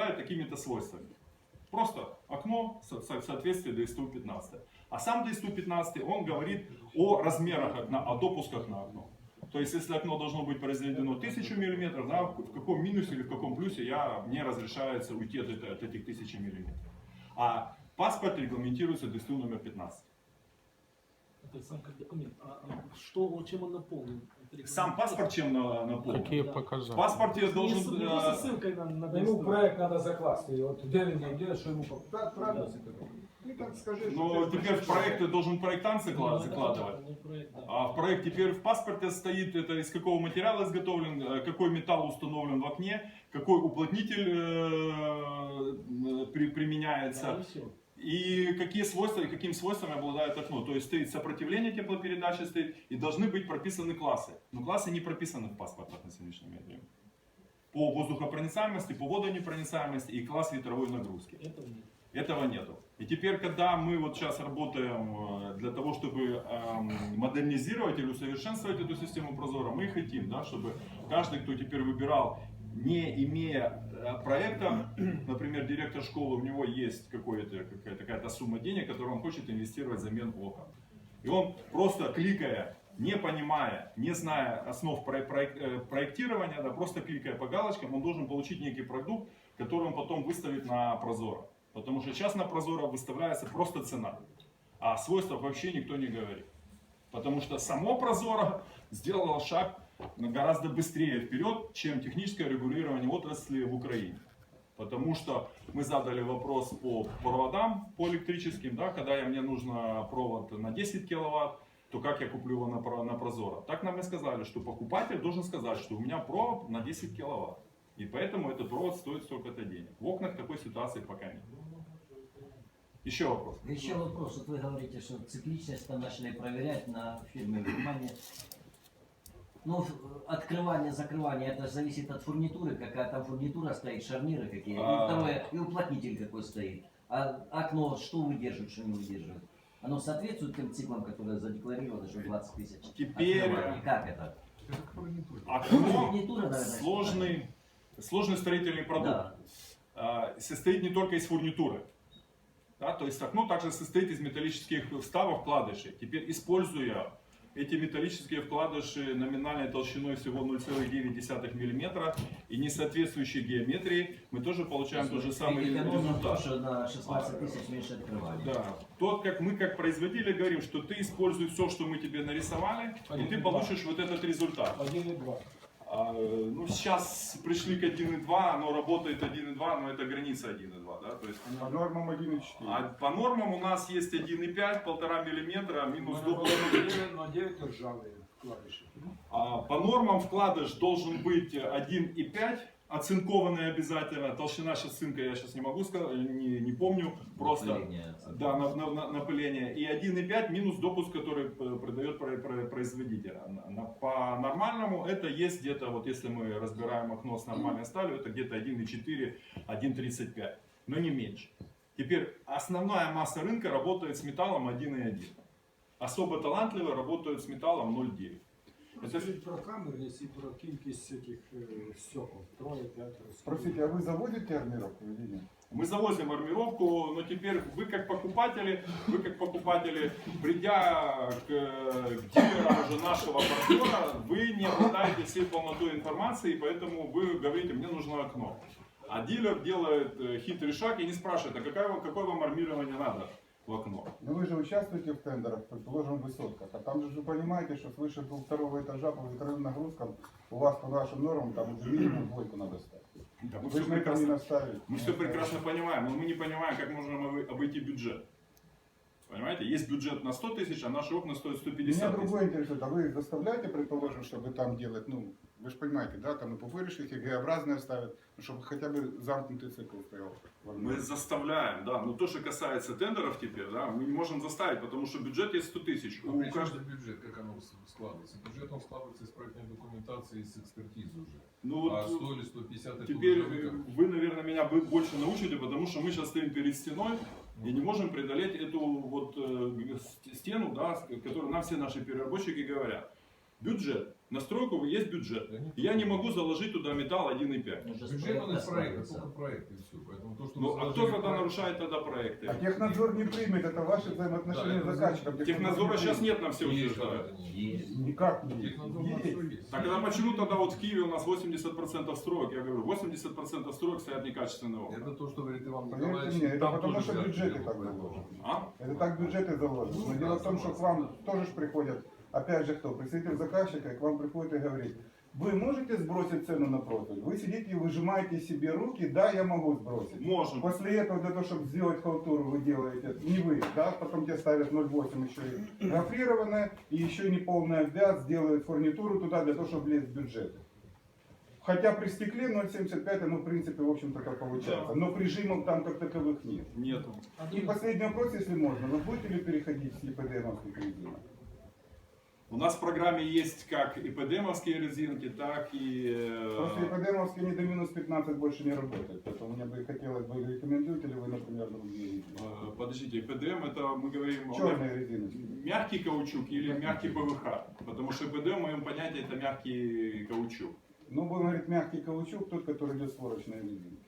обладает такими-то свойствами. Просто окно в со- в соответствии ДСТУ 15. А сам ДСТУ 15, он говорит о размерах окна, о допусках на окно. То есть, если окно должно быть произведено 1000 мм, да, в каком минусе или в каком плюсе я, мне разрешается уйти от, от этих 1000 мм. А паспорт регламентируется ДСТУ номер 15. Это сам как документ. А, а что, чем он наполнен? Сам паспорт чем на, наполнен? Какие Да. В показания? паспорте Не, должен... не э, просто ссылкой на, на диск. проект треба закласти. І от де він йде, що йому по- Так, правильно Да. це? Ти так скажи, що Но ти теперь в проекты должен проектант Ну, закла- закладывать. ну, проект, да. А в проект теперь в паспорте стоит, это из какого материала изготовлен, э, какой металл установлен в окне, какой уплотнитель э, при- Да, применяется и всё. И какие свойства и каким свойствами обладает окно. То есть стоит сопротивление теплопередачи стоит и должны быть прописаны классы. Но классы не прописаны в паспортах на сегодняшний момент. По воздухопроницаемости, по водонепроницаемости и класс ветровой нагрузки. Этого нет. Этого нету. И теперь, когда мы вот сейчас работаем э, для того, чтобы эм, модернизировать или усовершенствовать эту систему Прозора, мы хотим, да, чтобы каждый, кто теперь выбирал, не имея э, проекта, например, директор школы, у него есть какая-то, какая-то сумма денег, которую он хочет инвестировать в замену окон. И он просто кликая, не понимая, не зная основ э, проектирования, да, просто кликая по галочкам, он должен получить некий продукт, который он потом выставит на Прозоро. Потому что сейчас на Прозоро выставляется просто цена. А о вообще никто не говорит. Потому что само Прозоро сделало шаг гораздо быстрее вперед, чем техническое регулирование отрасли в Украине. Потому что мы задали вопрос по проводам, по электрическим, да, когда я- мне нужно провод на 10 киловатт, то как я куплю его на, на Прозоро? Так нам и сказали, что покупатель должен сказать, что у меня провод на 10 киловатт. И поэтому этот провод стоит столько-то денег. В окнах такой ситуации пока нет. Еще вопрос. Еще вопрос. Вот вы говорите, что цикличность там начали проверять на фирме внимание. Ну, открывание, закрывание, это зависит от фурнитуры, какая там фурнитура стоит, шарниры какие. А. И второе, и уплотнитель какой стоит. А окно что выдерживает, что не выдерживает? Оно соответствует тем циклам, которые задекларированы, что 20 тысяч? Теперь- открываний? Как это? Окно Фурнитура, наверное, сложный, сложный строительный продукт. Да. а, состоит не только из фурнитуры. Да, то есть окно также состоит из металлических вставок, вкладышей. Теперь, используя эти металлические вкладыши номинальной толщиной всего 0,9 мм и несоответствующей геометрии, мы тоже получаем тот же самый то, результат. что на 16 тысяч меньше открывания. Да. Тот, как мы как производители говорим, что ты используй все, что мы тебе нарисовали, и ты получишь вот этот результат. Один і два. А, ну, сейчас пришли к 1.2, оно работает 1.2, но это граница 1.2, да, то есть По нормам 1,4. а по нормам у нас есть 1,5, 1,5 миллиметра, минус допуск. на 9 ржаві вкладиші. А по нормам вкладыш должен быть 1,5, оцинкованный обязательно. Толщина сейчас цинка я сейчас не могу сказать, не, не помню, просто Напыление. да, на, на- на- напыление. И 1,5 минус допуск, который э, продает про- про- производитель. А По нормальному это есть где-то, вот если мы разбираем окно с нормальной сталью, это где-то 1,4, 1,35, но не меньше. Теперь основная масса рынка работает с металлом 1,1. Особо талантливые работают с металлом 0,9. Скажіть про камерність і про кількість цих е, стекол. Троє, п'ятеро. Спросите, а вы заводите армировку или нет? Мы завозим армировку, но теперь вы как покупатели, вы как покупатели, придя к, к дилерам уже нашего партнера, вы не обладаете всей полнотой информации, поэтому вы говорите, мне нужно окно. А дилер делает э, хитрый шаг и не спрашивает, а какая, вам- какое вам армирование надо В окно. Но вы же участвуете в тендерах, предположим, в высотках. А там же вы понимаете, что свыше второго этажа по ветровым нагрузкам у вас по вашим нормам там уже минимум двойку надо ставить. Да, мы Вы все прекрасно, мы все прекрасно понимаем, но мы не понимаем, как можно обойти бюджет. Понимаете, есть бюджет на 100 тысяч, а наши окна стоят 150 Меня тысяч. другое интересует, а вы заставляете, предположим, чтобы там делать, ну, вы же понимаете, да, там и пупырышки, и Г-образные ставят, ну, чтобы хотя бы замкнутый цикл стоял. Мы заставляем, да. Но то, что касается тендеров теперь, да, мы не можем заставить, потому что бюджет есть 100 тысяч. Ну, У каждого- же бюджет, как оно складывается? Бюджет он складывается из проектной документации, из экспертизы уже. Ну а вот 100 или 150 это теперь вы, наверное, меня бы больше научите, потому что мы сейчас стоим перед стеной и не можем преодолеть эту вот э, ст- стену, да, с- которую нам все наши переработчики говорят. Бюджет. Настройку есть бюджет. Я не могу заложить туда металл 1,5. Уже с Бюджет проекта, ставится. только проект и все. Поэтому то, что Ну, а кто тогда проект- нарушает тогда проекты? А технадзор не примет, это ваши взаимоотношения Да, с заказчиком. Технадзора сейчас нет, нам все утверждают. Никак не Технадзор у нас есть. всё есть. Так тогда почему тогда вот в Киеве у нас 80% строек? Я говорю, 80% строек стоят некачественные окна. Это то, что говорит Иван Поверьте Николаевич. мне, это там потому тоже что бюджеты так проект. заложены. А? Это так бюджеты заложены. Но дело в том, что к вам тоже ж приходят, опять же кто, представитель заказчика, и к вам приходит и говорит, вы можете сбросить цену на профиль? Вы сидите и выжимаете себе руки, да, я могу сбросить. Можем. После этого, для того, чтобы сделать халтуру, вы делаете, не вы, да, потом тебе ставят 0,8 еще и гофрированное, и еще и неполный обвяз, делают фурнитуру туда, для того, чтобы влезть в бюджет. Хотя при стекле 0,75 оно, в принципе, в общем-то, так получается. Но прижимов там как таковых нет. Нету. И последний вопрос, если можно. Вы будете ли переходить с ЕПДМовских резинок? У нас в программе есть как и ПДМовские резинки, так и... э, Просто ЕПДМовские не до минус 15 больше не работают. Поэтому мне бы хотелось бы, рекомендуете ли вы, например, другие резины? э, Подождите, ПДМ это мы говорим о Черные резиночки. мягкий каучук или мягкий ПВХ. Потому что ПДМ в моем понятии это мягкий каучук. Ну, будем говорить, мягкий каучук, тот, который идет сворочные резинки.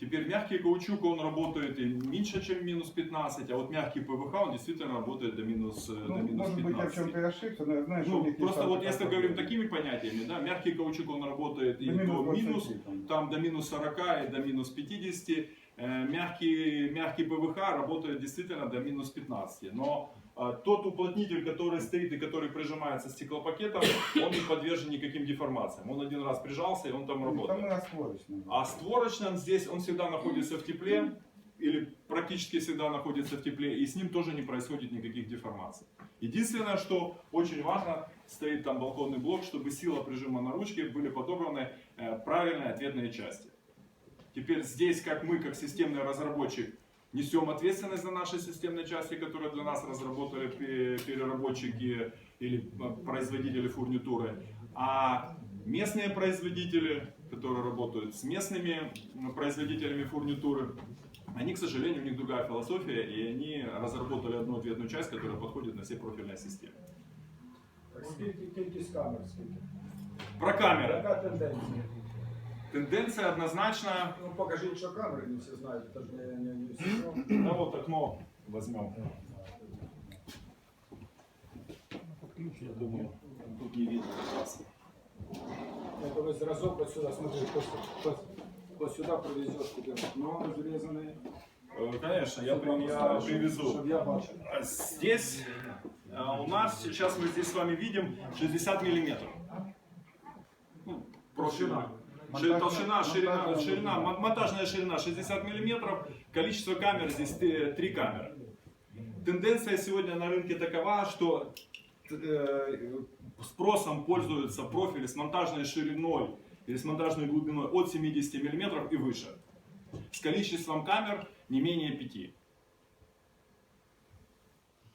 Теперь мягкий каучук, он работает и меньше, чем минус 15, а вот мягкий ПВХ, он действительно работает до минус, э, Ну, до минус может быть, я в 15. чем-то и ошибся, но я знаю, что Ну, просто вот если говорим такими понятиями, да, мягкий каучук, он работает и До до минус минус, 20, там. там до минус 40 и до минус 50. Э, Мягкий, мягкий ПВХ работает действительно до минус 15. Но тот уплотнитель, который стоит и который прижимается стеклопакетом, он не подвержен никаким деформациям. Он один раз прижался и он там Там работает. А створочным здесь он всегда находится в тепле, или практически всегда находится в тепле, и с ним тоже не происходит никаких деформаций. Единственное, что очень важно, стоит там балконный блок, чтобы сила прижима на ручке были подобраны э, правильные ответные части. Теперь здесь, как мы, как системный разработчик, несем ответственность за наши системные части, которые для нас разработали пе- переработчики или э, производители фурнитуры. А местные производители, которые работают с местными м, производителями фурнитуры, они, к сожалению, у них другая философия, и они разработали одну ответную часть, которая подходит на все профильные системы. Так, скільки кількість камер, скільки? Про камеры. Яка тенденція? Тенденция однозначно, Ну, покажіть, що камери, не всі знають, це ж не, не, не всі. знають. да вот окно возьмем. Я думаю, тут не видно как раз. Это вы зразок вот сюда, смотри, вот, вот, вот сюда привезешь куда но разрезанные. Э, Конечно, я, при- я привезу. Чтобы я бачил. А Здесь а, у нас, сейчас мы здесь с вами видим 60 миллиметров. Ну, Толщина. Ши- Толщина, Монтажная- ширина, монтажная ширина, глубина. мон- монтажная ширина 60 миллиметров, количество камер здесь т- три камеры. Тенденция сегодня на рынке такова, что э, спросом пользуются профили с монтажной шириной или с монтажной глубиной от 70 миллиметров и выше. С количеством камер не менее 5.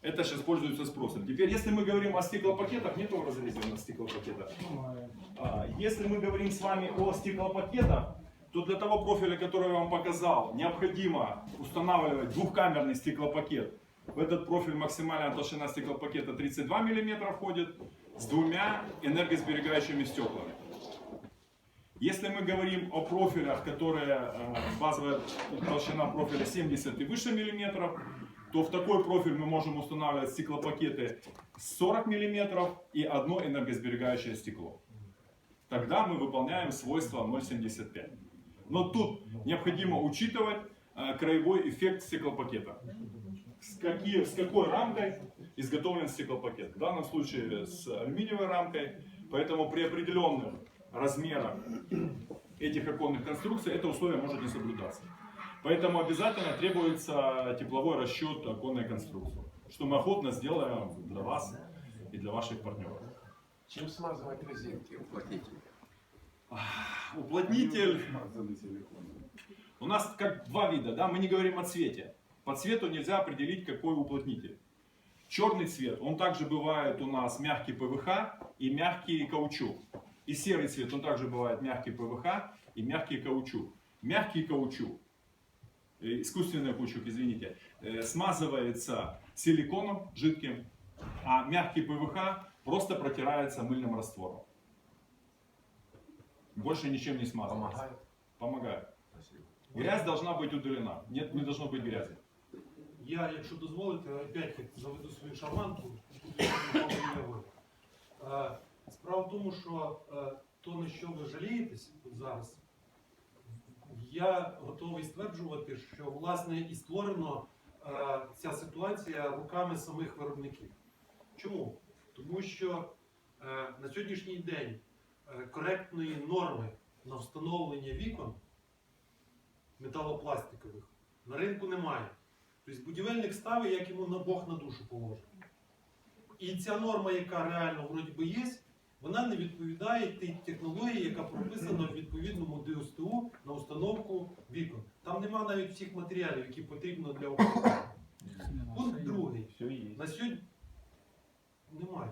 Это сейчас пользуется спросом. Теперь, если мы говорим о стеклопакетах, нету разрезанных стеклопакетов. А, Если мы говорим с вами о стеклопакетах, то для того профиля, который я вам показал, необходимо устанавливать двухкамерный стеклопакет. В этот профиль максимальная толщина стеклопакета 32 мм входит с двумя энергосберегающими стеклами. Если мы говорим о профилях, которые э, базовая толщина профиля 70 и выше миллиметров, то в такой профиль мы можем устанавливать стеклопакеты 40 миллиметров и одно энергосберегающее стекло. Тогда мы выполняем свойства 0,75. Но тут необходимо учитывать э, краевой эффект стеклопакета. С, какие- с какой рамкой изготовлен стеклопакет? В данном случае с алюминиевой рамкой, поэтому при определенных размерах этих оконных конструкций это условие может не соблюдаться. Поэтому обязательно требуется тепловой расчет оконной конструкции, что мы охотно сделаем для вас и для ваших партнеров. Чем смазывать резинки, уплотнитель? Уплотнитель. У нас как два вида, да, мы не говорим о цвете. По цвету нельзя определить, какой уплотнитель. Черный цвет, он также бывает у нас мягкий ПВХ и мягкий каучук. И серый цвет, он также бывает мягкий ПВХ и мягкий каучук. Мягкий каучук, искусственный каучук, извините, э, смазывается силиконом жидким, а мягкий ПВХ просто протирается мыльным раствором. Больше ничем не смазывается. Помогает. Помогает. Спасибо. Грязь должна быть удалена. Нет, не должно быть грязи. Я, якщо дозволите, опять заведу свою шарманку. Павло Євгенович. Е, Справа в тому, що е, то, на що ви жалієтесь от зараз, я готовий стверджувати, що власне і створено е, ця ситуація руками самих виробників. Чому? Тому що е, на сьогоднішній день е, коректної норми на встановлення вікон металопластикових на ринку немає. Тобто будівельник ставить, як йому на Бог на душу положить. І ця норма, яка реально вроді би є, вона не відповідає тій технології, яка прописана в відповідному ДСТУ на установку вікон. Там нема навіть всіх матеріалів, які потрібно для опалення. Пункт другий. Все є? На сьогодні немає.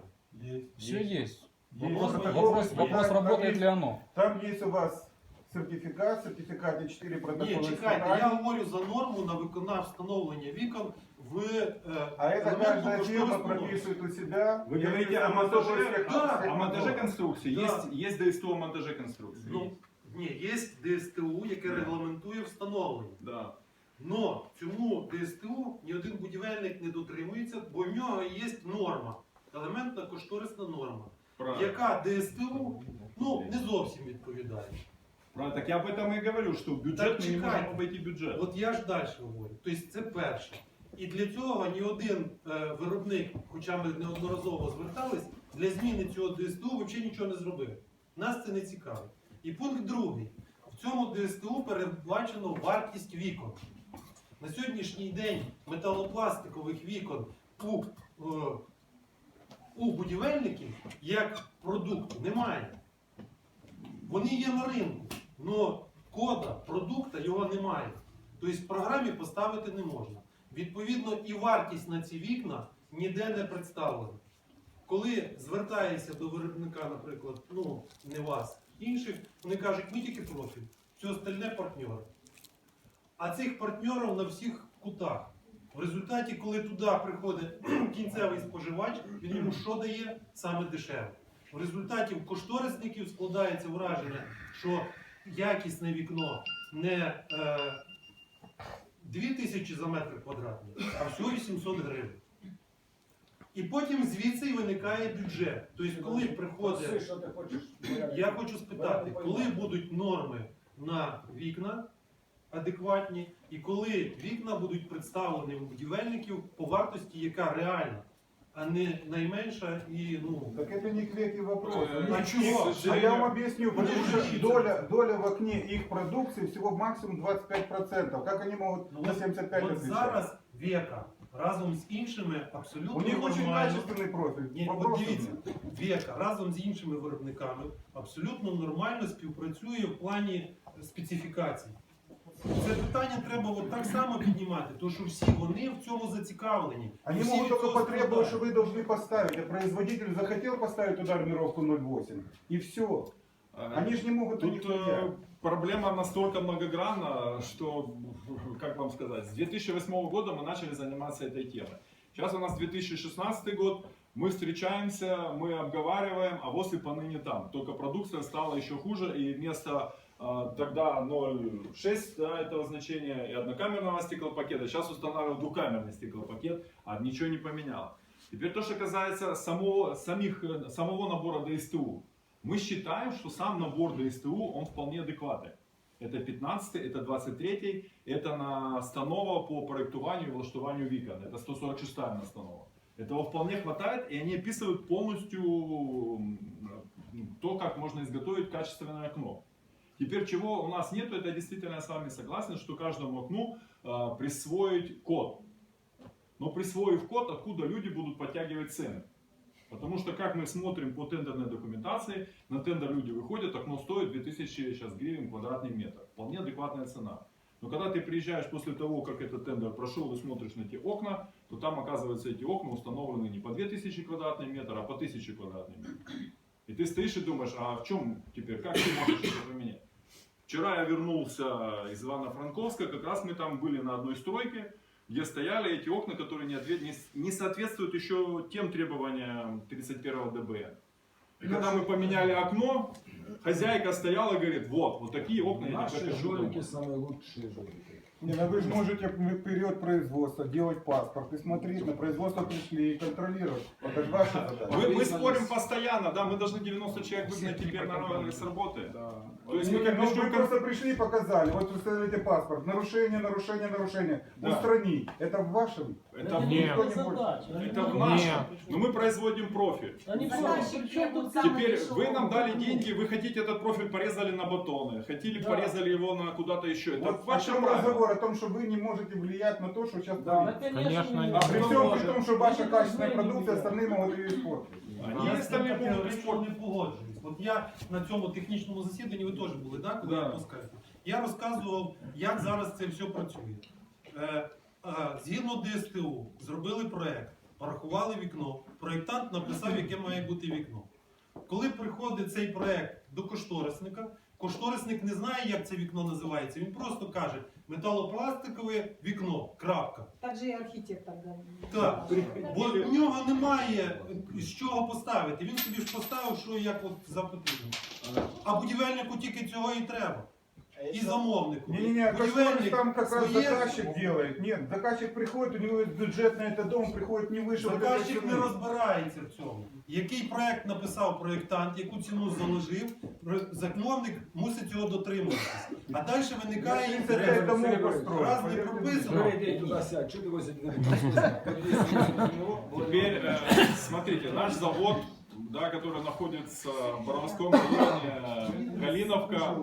Все есть. Вопрос- Вопрос, вопрос- вопрос, вопрос- вопрос, работает ли оно. Там есть у вас сертификат, в сертификате 4 Ні, протокола чекайте, испытаний. я говорю за норму на виконання встановлення вікон в е, А это елементну каждая фирма кошторисну норму. прописывает у себя. Вы Я говорите не о знаю, монтаже, что есть, да, как о монтаже сказать, конструкции. Да. Есть, есть ДСТУ о монтаже конструкции. Ну, Есть. ні, є ДСТУ, яке регламентує встановлення. Да. Но цьому ДСТУ ні один будівельник не дотримується, бо в нього є норма, елементна кошторисна норма, Правильно. яка ДСТУ ну, не зовсім відповідає. Правильно. Так я об этом и говорю, что в бюджет Так мы не чекайте. можем обойти бюджет. От я ж далі говорю. Тобто це перше. І для цього ні один е, виробник, хоча ми неодноразово звертались, для зміни цього ДСТУ взагалі нічого не зробив. Нас це не цікавить. І пункт другий. В цьому ДСТУ передбачено вартість вікон. На сьогоднішній день металопластикових вікон у, е, у будівельників як продукту немає. Вони є на ринку, але кода, продукта його немає. Тобто в програмі поставити не можна. Відповідно, і вартість на ці вікна ніде не представлена. Коли звертаєшся до виробника, наприклад, ну не вас, інших, вони кажуть, ми тільки профіль, все остальне партнери. А цих партнерів на всіх кутах. В результаті, коли туди приходить кінцевий споживач, він йому що дає? Саме дешеве. В результаті в кошторисників складається враження, що якісне вікно не е, 2000 за метр квадратний, а всього 800 гривень. І потім звідси виникає бюджет. Тобто, коли приходить, я хочу спитати, коли будуть норми на вікна адекватні, і коли вікна будуть представлені у будівельників по вартості, яка реальна, а не найменша і ну. Так это не к веке вопрос. Э, А чего? А я вам объясню, Они потому же что видят. доля, доля в окне их продукции всего максимум 25%. Как они могут Ну, на от- 75 От отвечать? зараз века разом з іншими абсолютно У них очень нормально. качественный профиль. Ні, от Вопросов дивіться, нет. Века разом з іншими виробниками абсолютно нормально співпрацює в плані специфікацій. Це питання треба от так само піднімати, тому що всі вони в цьому зацікавлені. Они Всі могут від только цього потребовать, что страдають. вы должны поставить. А производитель захотел поставить туда армировку 0,8. И все. А, Они же не могут Тут нихуя. э, проблема настолько многогранна, что, как вам сказать, с 2008 года мы начали заниматься этой темой. Сейчас у нас 2016 год, мы встречаемся, мы обговариваем, а вот и поныне там. Только продукция стала еще хуже, и вместо э, тогда 0,6 да, этого значения и однокамерного стеклопакета, сейчас устанавливают двухкамерный стеклопакет, а ничего не поменяло. Теперь то, что касается самого, самих, самого набора ДСТУ. Мы считаем, что сам набор ДСТУ, он вполне адекватный. Это 15 это 23 это настанова по проектуванию и влаштуванию вікон. Это 146 настанова. Этого вполне хватает, и они описывают полностью то, как можно изготовить качественное окно. Теперь чего у нас нету, это действительно я с вами согласен, что каждому окну э, присвоить код. Но присвоив код, откуда люди будут подтягивать цены. Потому что, как мы смотрим по тендерной документации, на тендер люди выходят, окно стоит 2000 сейчас гривен квадратный метр. Вполне адекватная цена. Но когда ты приезжаешь после того, как этот тендер прошел и смотришь на эти окна, то там, оказывается, эти окна установлены не по 2000 квадратный метр, а по 1000 квадратный метр. И ты стоишь и думаешь, а в чем теперь, как ты можешь это поменять? Вчера я вернулся из Ивано-Франковска, как раз мы там были на одной стройке, где стояли эти окна, которые не, ответ- не соответствуют еще тем требованиям 31 ДБ. И когда мы поменяли окно, хозяйка стояла и говорит, вот, вот такие окна я не Наши хочу жулики дома». самые лучшие жулики. Не, ну вы же можете период производства делать паспорт и смотреть, на производство пришли и контролировать. Это же ваша задача. Мы, мы спорим постоянно, да, мы должны 90 человек выгнать теперь на, с работы. То есть мы Не, как ну, вы просто пришли и показали, вот вы ставите паспорт, нарушение, нарушение, нарушение, Да. устранить. Это в вашем? Это, Нет. Никто не будет. это в нашем. Но мы производим профиль. Теперь вы нам дали деньги, вы хотите этот профиль порезали на батоны, хотели порезали его на куда-то еще. Это Вот о ваше чем право. разговор, о том, что вы не можете влиять на то, что сейчас творится. Конечно, А нет. при всем при том, что ваша качественная продукция, остальные могут ее испортить. Они Я остальные з тим могут категорично испортить. не погоджуюсь. От я на цьому технічному засіданні, ви теж були, да, коли Да. я пускаю. Я розказував, як зараз це все працює. Е, е, згідно ДСТУ, зробили проект, порахували вікно, проєктант написав, яке має бути вікно. Коли приходить цей проект до кошторисника, кошторисник не знає, як це вікно називається. Він просто каже металопластикове вікно. Крапка. Так же і архітектор. Так, бо в нього немає з чого поставити. Він собі ж поставив, що як от за потрібно. А будівельнику тільки цього і треба. І замовнику. Не-не-не, кошторис Будівельник там как раз своє- заказчик делает. Нет, заказчик приходит, у него есть бюджет на этот дом, приходит не выше вот этой Заказчик не цены. розбирається в цьому. Який проект написав проєктант, яку ціну заложив, про- замовник мусить цього дотримуватися. А далі виникає Я інтерес. 35 домов Сергій построил. Раз не поверьте мне. прописано. Перейди туда сядь, что ты возле двери? Теперь, э, смотрите, наш завод, да, который находится в Боровском районе, э, Калиновка,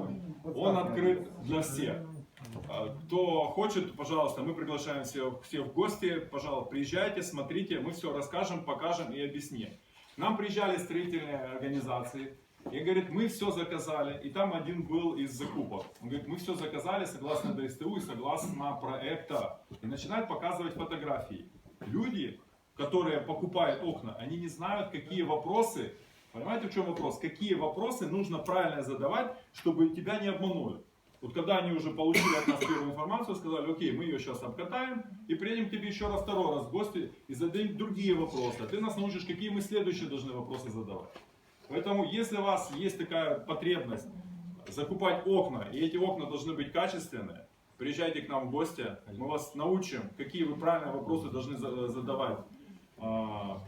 он открыт для всех. А, Кто хочет, пожалуйста, мы приглашаем всех, всех в гости. Пожалуйста, приезжайте, смотрите, мы все расскажем, покажем и объясним. Нам приезжали строительные организации и говорит, мы все заказали. И там один был из закупок. Он говорит, мы все заказали согласно ДСТУ и согласно проекта. И начинает показывать фотографии. Люди, которые покупают окна, они не знают, какие вопросы, понимаете, в чем вопрос? Какие вопросы нужно правильно задавать, чтобы тебя не обманули. Вот когда они уже получили от нас первую информацию, сказали, окей, мы ее сейчас обкатаем и приедем к тебе еще раз второй раз в гости и зададим другие вопросы. А ты нас научишь, какие мы следующие должны вопросы задавать. Поэтому, если у вас есть такая потребность закупать окна, и эти окна должны быть качественные, приезжайте к нам в гости, мы вас научим, какие вы правильные вопросы должны за- задавать. а,